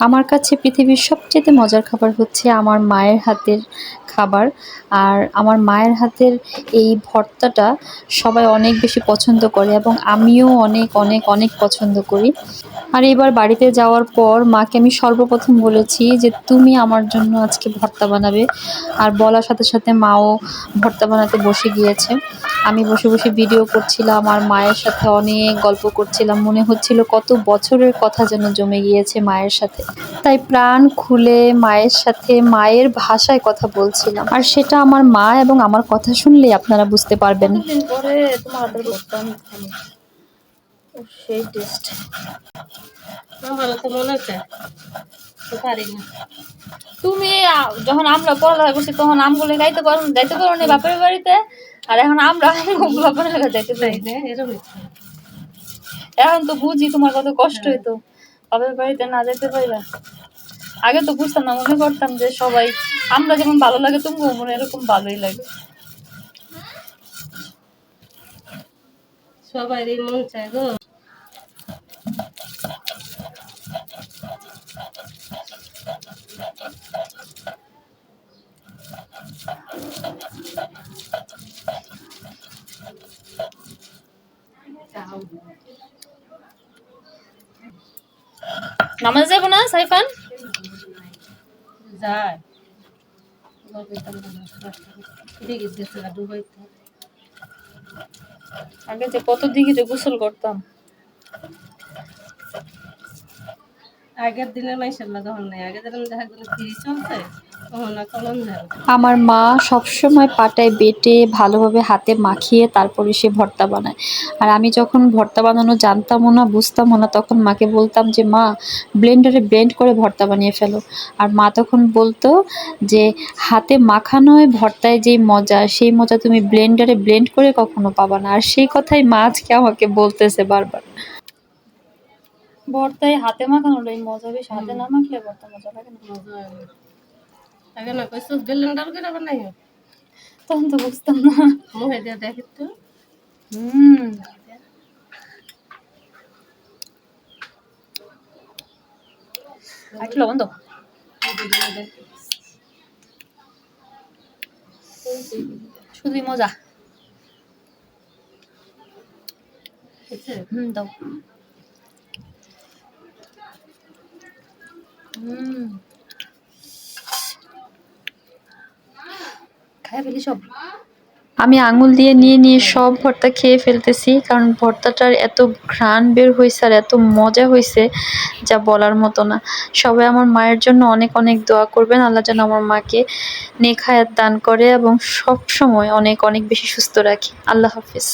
আমার কাছে পৃথিবীর সবচেয়ে মজার খাবার হচ্ছে আমার মায়ের হাতের খাবার। আর আমার মায়ের হাতের এই ভর্তাটা সবাই অনেক বেশি পছন্দ করে এবং আমিও অনেক অনেক অনেক পছন্দ করি। আর এবার বাড়িতে যাওয়ার পর মাকে আমি সর্বপ্রথম বলেছি যে তুমি আমার জন্য আজকে ভর্তা বানাবে। আর বলার সাথে সাথে মাও ভর্তা বানাতে বসে গিয়েছে। আমি বসে বসে ভিডিও করছিলাম, আর মায়ের সাথে অনেক গল্প করছিলাম। মনে হচ্ছিল কত বছরের কথা যেন জমে গিয়েছে মায়ের সাথে। তাই প্রাণ খুলে মায়ের সাথে মায়ের ভাষায় কথা বলছিলাম। আর সেটা আমার মা এবং আমার কথা শুনলেই আপনারা বুঝতে পারবেন। সেই টেস্ট আমার তো মনে হচ্ছে পারি না। তুমি যখন আমরা পড়ালেখা করছি তখন আমগুলো গাইতে পারো যাইতে পারো না বাপের বাড়িতে? আর এখন আমরা আমগুলো পড়ালেখা যাইতে পারি না। এরকম এখন তো বুঝি তোমার কত কষ্ট হইতো। বাপের বাড়িতে না যেতে পারলা আগে তো বুঝতাম না মনে করতাম যে সবাই আমরা যেমন ভালো লাগে তুমিও মনে এরকম ভালোই লাগে। সবারই মন চায় গো। নামাজ যাব না সাইফান? যায়। আগে যে কত দিকে যে গোসল করতাম। আগের দিনের নাই। দেখা গেল ফ্রি চলছে? আমার মা সবসময় পাটায় বেটে ভালোভাবে হাতে মাখিয়ে তারপরে সে ভর্তা বানায়। আর আমি যখন ভর্তা বানানো জানতামও না, বুঝতামও না, তখন মাকে বলতাম যে, মা, ব্লেন্ডারে ব্লেন্ড করে ভর্তা বানিয়ে ফেলো। আর মা তখন বলতো যে, হাতে মাখানোয় ভর্তায় যেই মজা, সেই মজা তুমি ব্লেন্ডারে ব্লেন্ড করে কখনো পাবা না। আর সেই কথাই মা আজকে আমাকে বলতেছে বারবার। ভর্তায় হাতে মাখানোটাই মজা বেশি হাতে না মাখলে ভর্তা মজা লাগে না। আগে না কইছো ব্লেন্ডার করে বানাই তখন তো বুঝতাম না। মুহে দিয়ে দেখি তো। হুম। লবণ দাও। শুধুই মজা। হুম দাও। আমি আঙুল দিয়ে নিয়ে নিয়ে সব ভর্তা খেয়ে ফেলতেছি, কারণ ভর্তাটার এত ঘ্রাণ বের হয়েছে আর এত মজা হয়েছে যা বলার মতো না। সবাই আমার মায়ের জন্য অনেক অনেক দোয়া করবেন, আল্লাহ যেন আমার মাকে নেক হায়াত দান করে এবং সব সময় অনেক অনেক বেশি সুস্থ রাখে। আল্লাহ হাফিজ।